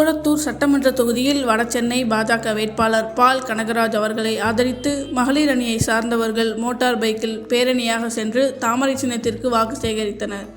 குளத்தூர் சட்டமன்ற தொகுதியில் வடசென்னை பாஜக வேட்பாளர் பால் கனகராஜ் அவர்களை ஆதரித்து மகளிர் அணியை சார்ந்தவர்கள் மோட்டார் பைக்கில் பேரணியாக சென்று தாமரை சின்னத்திற்கு வாக்கு சேகரித்தனர்.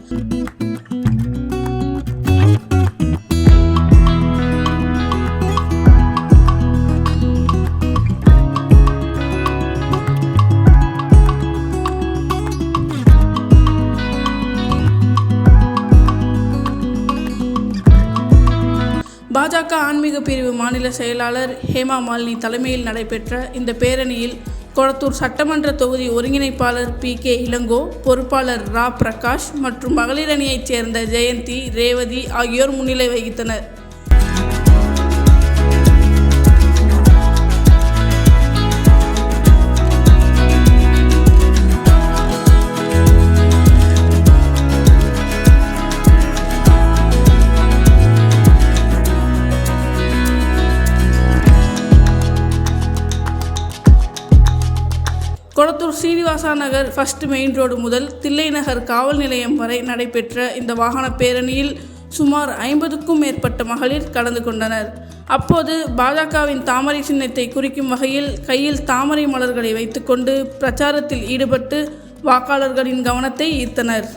பாஜக ஆன்மீக பிரிவு மாநில செயலாளர் ஹேமா மாலினி தலைமையில் நடைபெற்ற இந்த பேரணியில் கொளத்தூர் சட்டமன்ற தொகுதி ஒருங்கிணைப்பாளர் பி கே இளங்கோ பொறுப்பாளர் ரா பிரகாஷ் மற்றும் மகளிர் அணியைச் சேர்ந்த ஜெயந்தி ரேவதி ஆகியோர் முன்னிலை வகித்தனர். Kolathur Srinivasa Nagar first main road முதல் தில்லை நகர் காவல் நிலையம் வரை நடைபெற்ற இந்த வாகன பேரணியில் சுமார் ஐம்பதுக்கும் மேற்பட்ட மகளிர் கலந்து கொண்டனர். அப்போது பாஜகவின் தாமரை சின்னத்தை குறிக்கும் வகையில் கையில் தாமரை மலர்களை வைத்துக்கொண்டு பிரச்சாரத்தில் ஈடுபட்டு வாக்காளர்களின் கவனத்தை ஈர்த்தனர்.